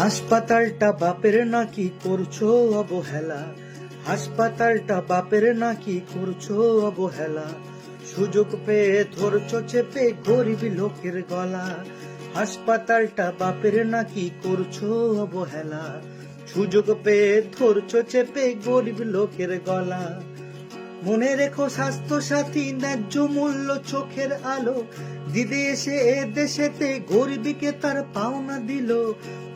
হাসপাতালটা বাপের নাকি করছ অবহেলা? হাসপাতালটা বাপের নাকি করছ অবহেলা? সুযোগ পেয়ে ধরছো চেপে গরিব লোকের গলা। হাসপাতালটা বাপের নাকি করছ অবহেলা? সুযোগ পেয়ে ধরছো চেপে গরিব লোকের গলা। মনে রেখো স্বাস্থ্য সাথী ন্যায্য মূল্য চোখের আলো। দিদি এসে এ দেশেতে গরিবীকে তার পাওনা দিল।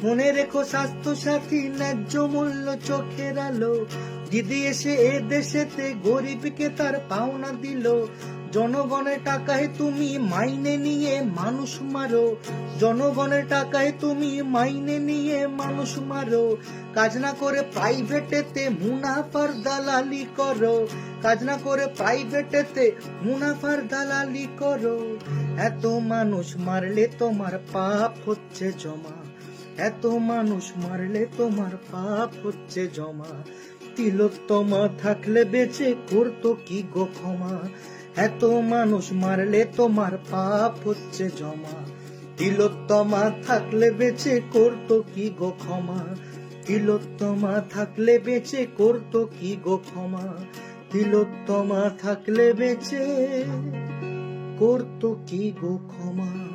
মনে রেখো স্বাস্থ্য সাথী ন্যায্য মূল্য চোখের আলো। দিদি এসে এ দেশেতে গরিবকে তার পাওনা দিল। জনগণের টাকায় তুমি মাইনে নিয়ে মানুষ মারো। জনগণের টাকায় তুমি মাইনে নিয়ে মানুষ মারো। কাজ না করে প্রাইভেটেতে মুনাফার দালালি করো। কাজ না করে প্রাইভেটেতে মুনাফার দালালি করো। এত মানুষ মারলে তোমার পাপ হচ্ছে জমা। এত মানুষ মারলে তোমার পাপ হচ্ছে জমা। তিলোত্তমা থাকলে বেঁচে করতো কি গো ক্ষমা? এত মানুষ মারলে তোমার পাপ হচ্ছে জমা। তিলোত্তমা থাকলে বেঁচে করতো কি গো ক্ষমা? তিলোত্তমা থাকলে বেঁচে করতো কি গো ক্ষমা? তিলোত্তমা থাকলে বেঁচে করতো কি গো ক্ষমা?